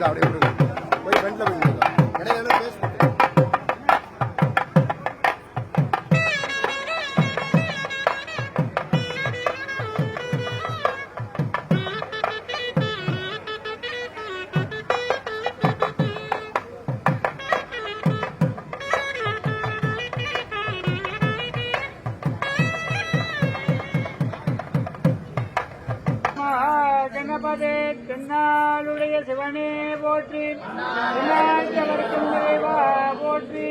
到六十 கணபதே தென்னாளுடைய சிவனே போற்றி. விநாயகவர்க்கும் போற்றி.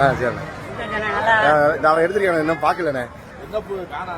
ஆ சரிண்ணே. நான் அவன் எடுத்துருக்கேன் இன்னும் பார்க்கலண்ணே. என்ன காணா